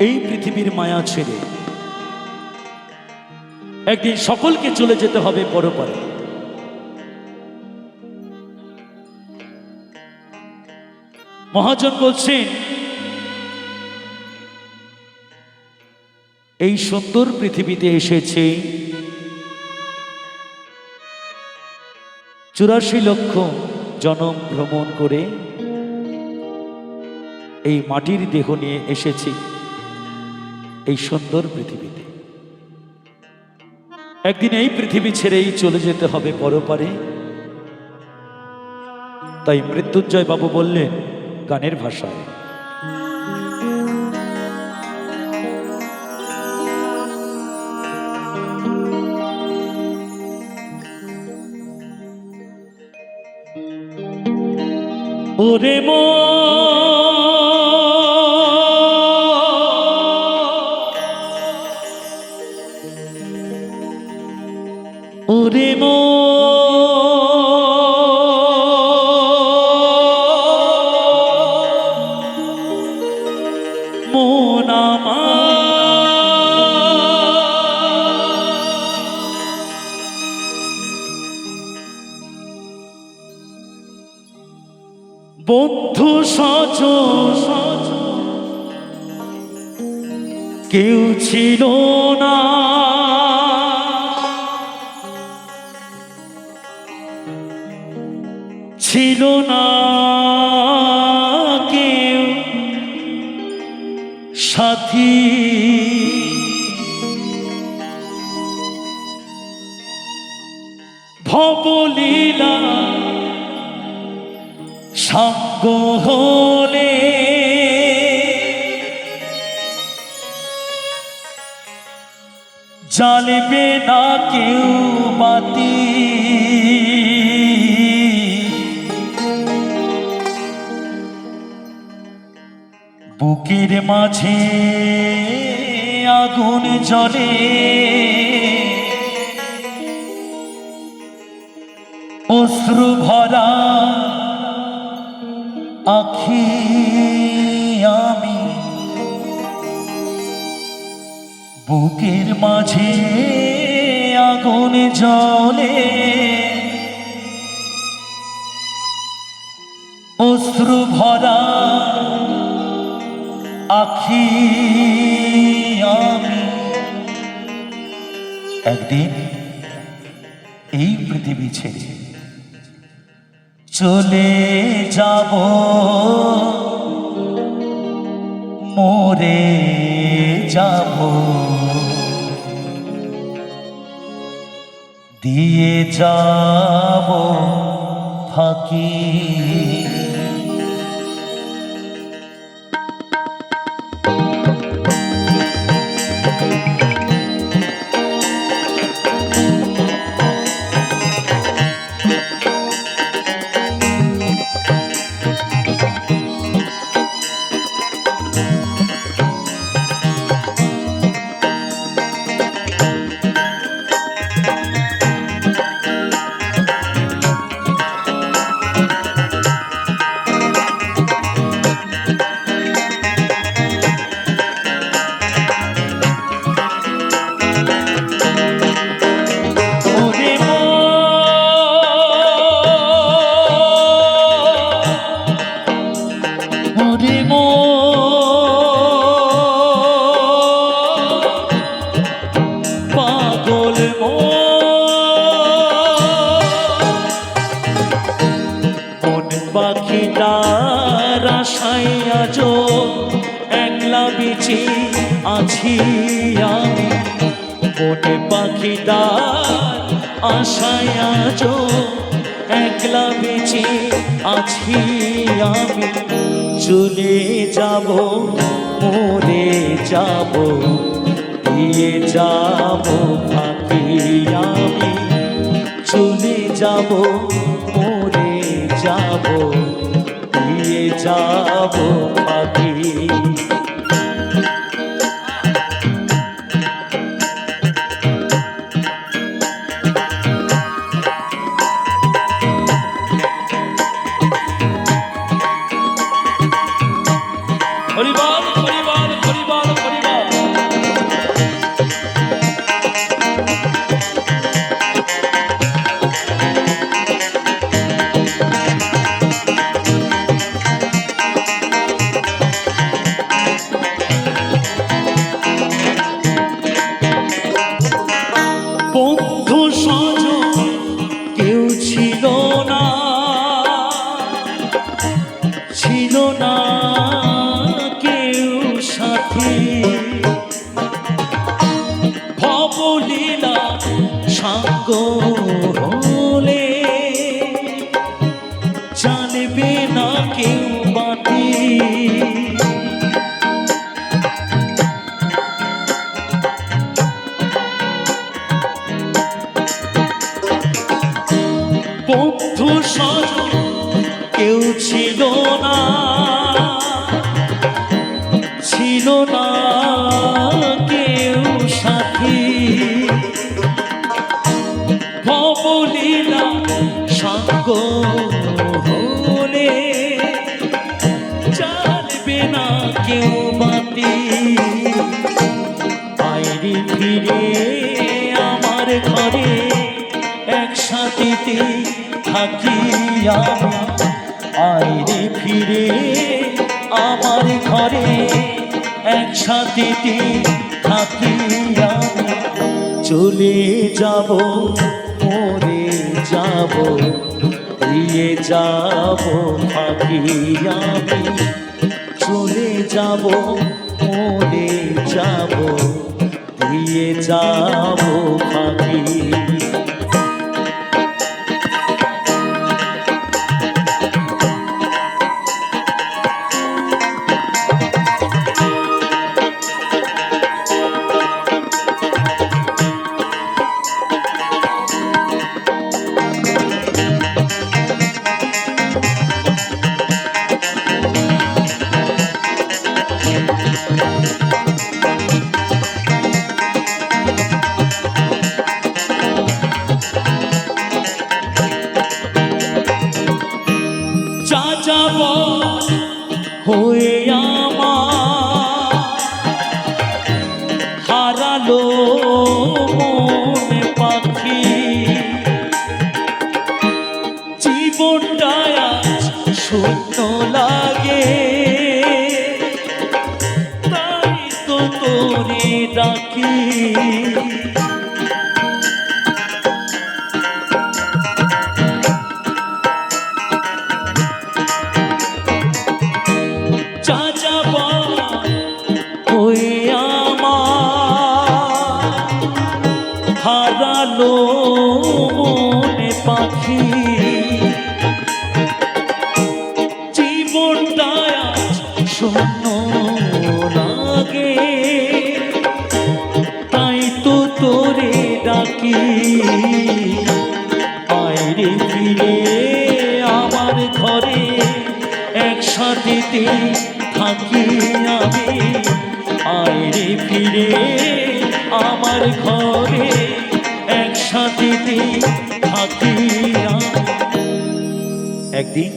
এই পৃথিবীর মায়া ছেড়ে একদিন সকলকে চলে যেতে হবে পরপারে মহাজন বলছেন, এই সুন্দর পৃথিবীতে এসেছে চুরাশি লক্ষ জনম ভ্রমণ করে এই মাটির দেহ নিয়ে এসেছি, এই সুন্দর পৃথিবীতে। একদিন এই পৃথিবী ছেড়েই চলে যেতে হবে পরপারে। তাই মৃত্যুঞ্জয় বাবু বললেন, গানের ভাষায়। ওরে মো বন্ধু সজ। কেউ ছিল না। ছিল না কেউ। সাথী। ভবলীলা সঙ্গ হলে না কেউ বাতি। বুকের মাঝে আগুন জ্বলে। অশ্রু ভরা আখি আমি বুকের মাঝে আগুন জলে অশ্রু ভরা আখি আমি। একদিন এই পৃথিবী ছেড়ে চলে যাব। মরে যাব। দিয়ে যাব ফাঁকি পাখিটার আশায় আজ একলা বেঁচে আছি আমি। চলে যাব, মরে যাব, দিয়ে যাব ফাঁকি আমি। চলে যাব, মরে যাব, দিয়ে যাব পাখি বাতি বন্ধু কেউ ছিল না ছিল না কেউ সাথী। ভবলীলা সঙ্গ আইরে ফিরে আমার ঘরে একসাথে থাকি চলে যাব, মরে যাব দিয়ে যাব থাকি আমি। চলে যাব, মরে যাব দিয়ে যাব পাখি হয়ে আমার বাইরে ফিরে আমার ঘরে একসাথে থাকি আমি। আইরে ফিরে আমার ঘরে একসাথে থাকি একদিন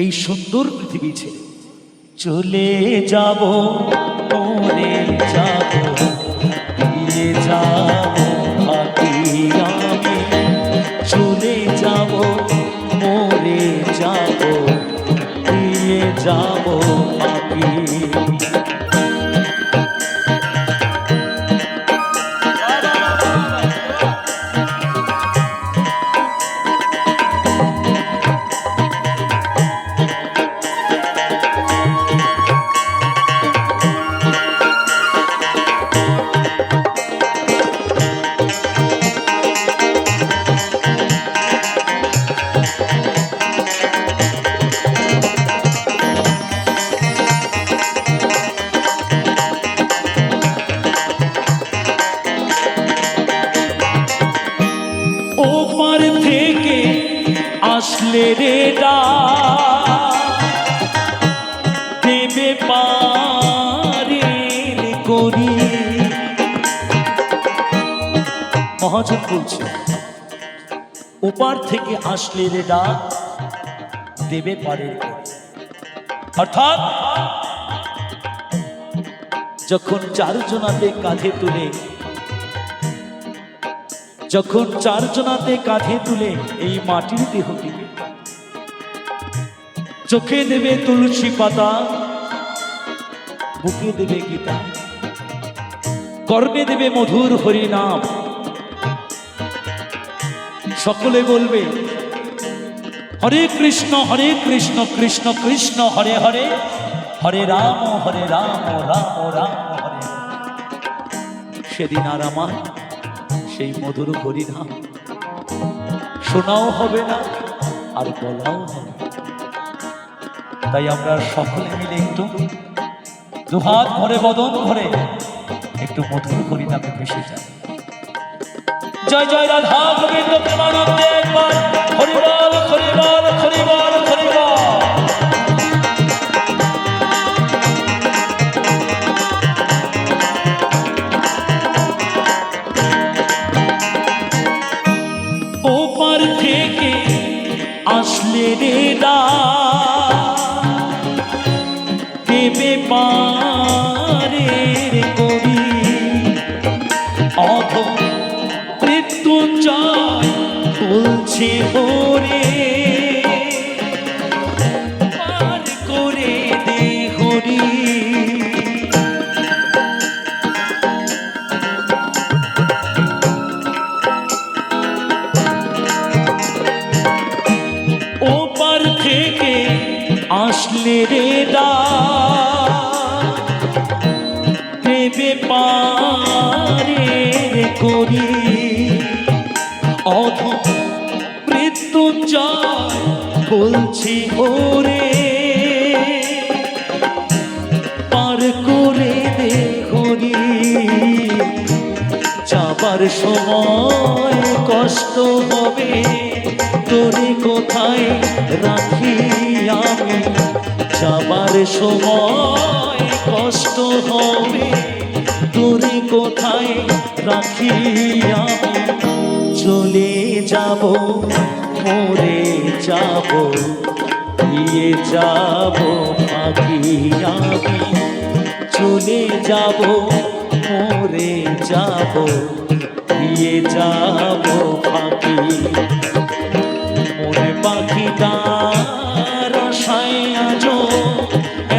এই সুন্দর পৃথিবী ছেড়ে চলে যাব। মহাজন বলছে, ওপার থেকে আসলে রে ডাক, দেবে করি। অর্থাৎ, যখন চারজনাতে কাঁধে তুলে, যখন চারজনাতে কাঁধে তুলে এই মাটির দেহটিকে চোখে দেবে তুলসী পাতা, বুকে দেবে গীতা কর্ণে দেবে মধুর হরিনাম সকলে বলবে, হরে কৃষ্ণ হরে কৃষ্ণ কৃষ্ণ কৃষ্ণ, হরে হরে হরে রাম হরে রাম রাম রাম হরে। সেদিন আর আমার সেই মধুর হরিনাম শোনাও হবে না, আর বলাও হবে না। তাই আমরা সকলে মিলে একটু দুহাত ভরে, বদন ভরে একটু মধুর হরিনামে ভেসে যাই জয় জয় রাধা গোবিন্দ প্রেমানন্দে একবার। হরিবল হরিবল হরিবল আসলে রে বলছে ওরে পার দে হরি। ওপার থেকে আসলে রে দা। দেবে পারে করি। অধ মৃত্যুঞ্জয় বলছি ওরে। পার করে দে হরি যাবার সময় কষ্ট হবে, তোরে কোথায় রাখি আমি? যাবার সময় কষ্ট হবে, তোরে কোথায় রাখি আমি? চলে যাব মরে যাব, দিয়ে যাব পাখি আমি। চলে যাব মরে যাব, দিয়ে যাব পাখি। মনে পাখিটার আশায় আজ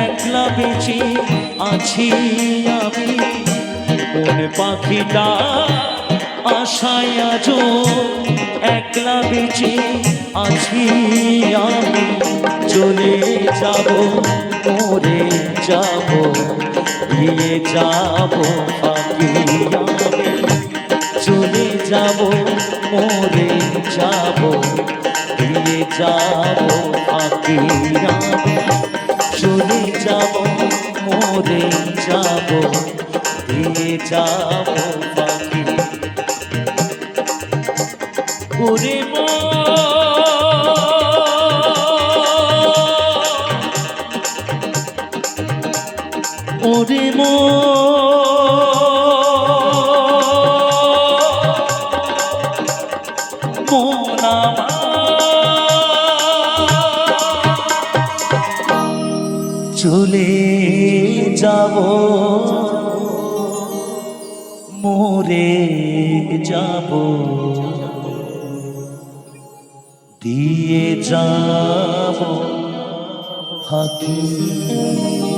একলা বেঁচে আছি আমি। মনে পাখিটা আশায় আজ একলা বেঁচে আছি আমি। চলে যাব, মরে যাব দিয়ে যাব পাখি আমি। চলে যাব, মরে যাব দিয়ে যাব আমি। চলে যাব, মরে যাব দিয়ে যাব চলে যাব। মোরে যাব। দিয়ে যাব ফাঁকি।